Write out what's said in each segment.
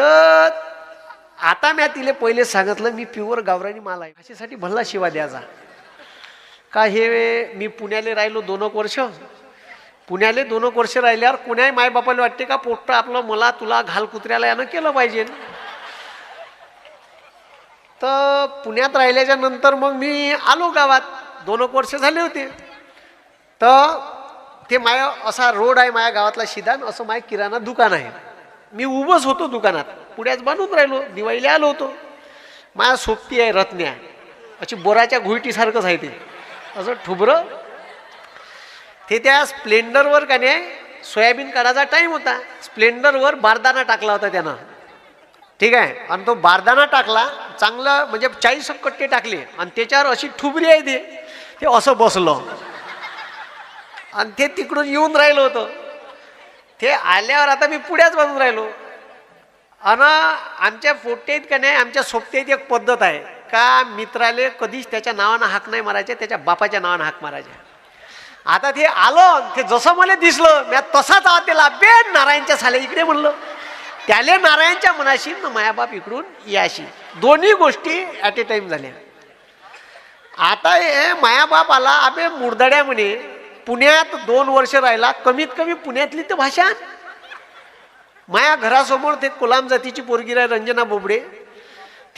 तर आता म्या तिले पहिले सांगितलं मी प्युअर गावरानी माल आहे. भाषेसाठी भल्ला शिवा द्यायचा का हे मी पुण्याला राहिलो दोन एक वर्ष. पुण्याले दोन एक वर्ष राहिल्यावर कुण्याही मायबापाला वाटते का पोट्ट आपलं मला तुला घाल कुत्र्याला यानं केलं पाहिजे? तर पुण्यात राहिल्याच्या नंतर मग मी आलो गावात. दोन एक वर्ष झाले होते. तर ते माया असा रोड आहे माझ्या गावातला शिदान असं माझ्या किराणा दुकान आहे. मी उभंच होतो दुकानात. पुण्यात बांधून राहिलो दिवाळीला आलो होतो. माझ्या सोबती आहे रत्न्या. अशी बोराच्या घुईटीसारखंच आहे ते. असं ठुबरं. ते त्या स्प्लेंडरवर का नाही सोयाबीन काढायचा टाईम होता. स्प्लेंडरवर बारदाना टाकला होता त्यानं. ठीक आहे? आणि तो बारदाना टाकला चांगलं म्हणजे चाळीस कट्टे टाकले. आणि त्याच्यावर अशी ठुबरी आहे ते. ते असं बसलं. आणि ते तिकडून येऊन राहिलं होतं. ते आल्यावर आता मी पुढ्याच बाजून राहिलो. अन आमच्या पोट्टेत का नाही आमच्या सोबतीत एक पद्धत आहे. का मित्राले कधीच त्याच्या नावानं हाक नाही मारायचे त्याच्या बापाच्या नावानं हाक मारायचे. आता ते आलं ते जसं मला दिसलं मी तसाच आवाज त्याला बे नारायणच्या साले इकडे म्हणलं. त्याले नारायणच्या मनाशी ना मायाबाप इकडून याशी. दोन्ही गोष्टी ॲट ए टाइम झाल्या. आता हे मायाबाप आला अबे मुरदड्या म्हणे पुण्यात दोन वर्ष राहिला कमीत कमी पुण्यातली तर भाषा. माया घरासमोर ते कोलाम जातीची पोरगी राय रंजना बोबडे.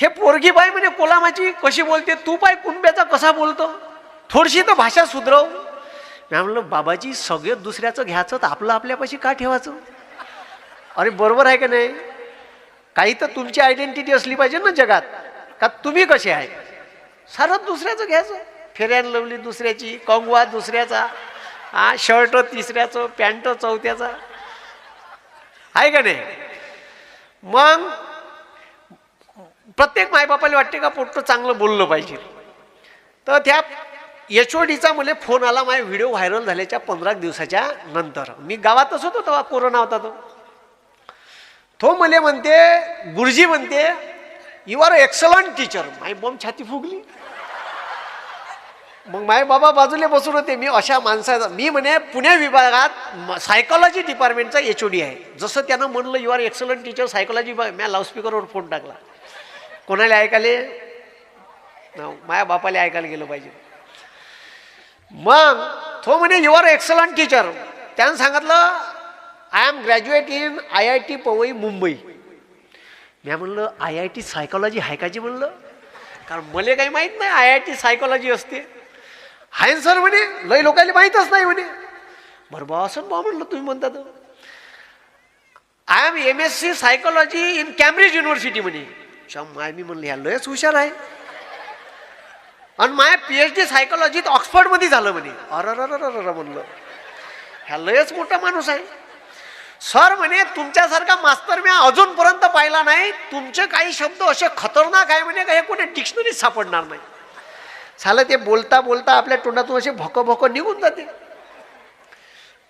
ते पोरगी बाई म्हणे कोलामाची कशी बोलते? तू पाय कुंब्याचा कसा बोलतो? थोडीशी तर भाषा सुधरव. मी म्हणलं बाबाजी सगळं दुसऱ्याचं घ्यायचं तर आपलं आपल्यापाशी का ठेवायचं? अरे बरोबर आहे का नाही? काही तर तुमची आयडेंटिटी असली पाहिजे ना जगात. का तुम्ही कसे आहे? सारं दुसऱ्याचं घ्यायचं. फेऱ्यान लवली दुसऱ्याची कंगवा दुसऱ्याचा. हा शर्ट हो, तिसऱ्याचं हो, पॅन्ट हो, चौथ्याचा आहे का नाही? मग प्रत्येक मायबापाला वाटते का पोट्ट चांगलं बोललं पाहिजे? तर त्या एच ओ डीचा मला फोन आला माझे व्हिडिओ व्हायरल झाल्याच्या पंधरा दिवसाच्या नंतर. मी गावातच होतो तेव्हा कोरोना होता तो. तो मला म्हणते गुरुजी म्हणते यू आर एक्सलंट टीचर माय बॉम्ब छाती फुगली. मग माय बाबा बाजूला बसून होते. मी अशा माणसाचा मी म्हणे पुणे विभागात सायकॉलॉजी डिपार्टमेंटचा एच ओ डी आहे. जसं त्यानं म्हणलं you are excellent teacher psychology म्या लाऊडस्पीकरवर फोन टाकला. कोणाला ऐकायले न, माझ्या बापाला ऐकायला गेलं पाहिजे. मग तो म्हणे यू आर एक्सलंट टीचर त्यानं सांगितलं I am graduate in I I T Powai Mumbai. म्या म्हणलं आय आय टी सायकॉलॉजी आहे का जी? म्हणलं कारण मला काही माहीत नाही आय आय टी सायकोलॉजी असते. हाय सर म्हणे लय लोकांना माहीतच नाही म्हणे. बरं बा असं बा म्हणलं तुम्ही म्हणता तर. I am M S C psychology in Cambridge university म्हणे. माय मी म्हणलं ह्या लयच हुशार आहे. आणि माय पी एच डी सायकोलॉजीत ऑक्सफर्डमध्ये झालं म्हणे. अर म्हणलं. ह्या लयच मोठा माणूस आहे. सर म्हणे तुमच्यासारखा मास्तर मी अजूनपर्यंत पाहिला नाही. तुमचे काही शब्द असे खतरनाक आहे म्हणे का हे कोणी डिक्शनरीत सापडणार नाही. झालं ते बोलता बोलता आपल्या तोंडातून असे भोक भोकं निघून जाते.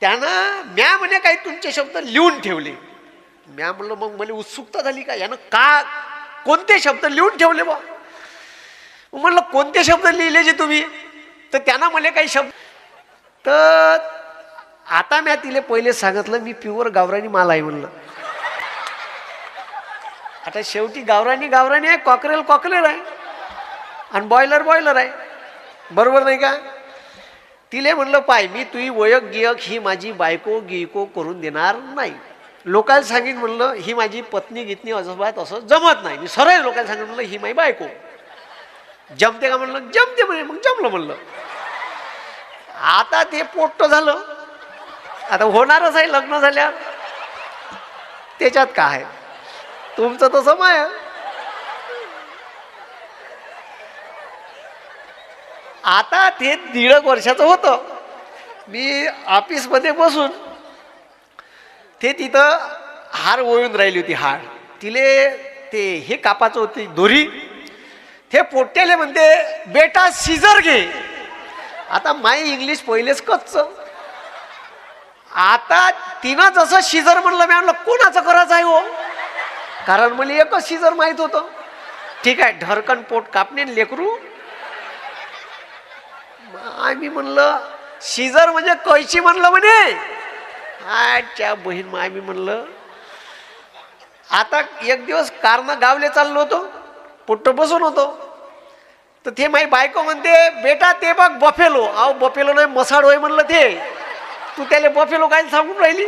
त्यानं म्या म्हणे काही तुमचे शब्द लिहून ठेवले. म्या म्हणलं मग मला उत्सुकता झाली का? यानं का कोणते शब्द लिहून ठेवले बा? म्हणलं कोणते शब्द लिहिले जे तुम्ही? तर त्यांना मला काही शब्द तर आता म्या तिले पहिले सांगितलं मी प्युअर गावरानी माल आहे म्हणलं. आता शेवटी गावरानी गावरानी आहे कॉकरेल कॉकरेल आहे. आणि बॉयलर बॉयलर आहे. बरोबर नाही का? तिले म्हणलं पाय मी तुझी वयक गियक ही माझी बायको गियको करून देणार नाही. लोकांना सांगेन म्हणलं ही माझी पत्नी गितनी अजबात असं जमत नाही. मी सरळ लोकांना सांगितलं म्हणलं ही माझी बायको. जमते का म्हणलं? जमते म्हणे मग जमलं म्हणलं. आता ते पोट्ट झालं. आता होणारच आहे लग्न झाल्यावर. त्याच्यात काय आहे? तुमचं तसं माया. आता ते दीड एक वर्षाचं होतं. मी ऑफिसमध्ये बसून ते तिथं हार ओळून राहिली होती हार. तिले ते हे कापाचं होती दोरी. ते पोट्याले म्हणते बेटा सीझर घे. आता माय इंग्लिश पहिलेच कच्च. आता तिनं जसं शिजर म्हणलं मी म्हणलं कोणाचं करायचं आहे हो? कारण मला एकच शिजर माहीत होतं. ठीक आहे ढरकन पोट कापणे आणि लेकरू आम्ही म्हणलं शिजर म्हणजे कैची म्हणलं म्हणे? आजच्या बहीण मग आम्ही म्हणलं आता एक दिवस कारनं गावले चाललो होतो पुट्ट बसून होतो. तर ते माही बायको म्हणते बेटा ते बघ बफेलो. अहो बफेलो नाही मसाड होय म्हणलं ते. तू त्याला बफेलो काय सांगून राहिली?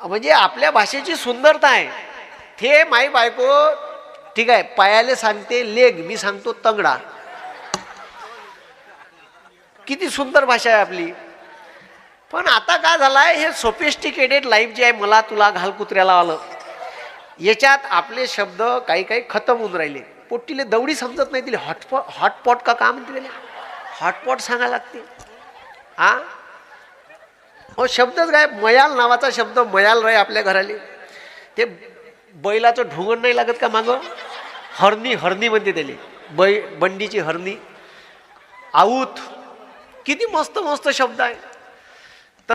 म्हणजे आपल्या भाषेची सुंदरता आहे. ते माई बायको ठीक आहे पायाले सांगते लेग मी सांगतो तंगडा. किती सुंदर भाषा आहे आपली. पण आता काय झालंय हे सोफिस्टिकेटेड लाईफ जे आहे मला तुला घाल कुत्र्याला आलं. याच्यात आपले शब्द काही काही खतम होऊन राहिले. पोट्टीले दवडी समजत नाही तिला हॉटपॉट हॉटपॉट का का म्हणते त्याला? हॉटपॉट सांगायला लागते. हा हो शब्दच काय मयाल नावाचा शब्द मयाल रे आपल्या घराले. ते बैलाचं ढोंगण नाही लागत का मागं? हरणी हरणी म्हणते त्याले. बै बंडीची हरणी. आऊत किती मस्त मस्त शब्द आहे.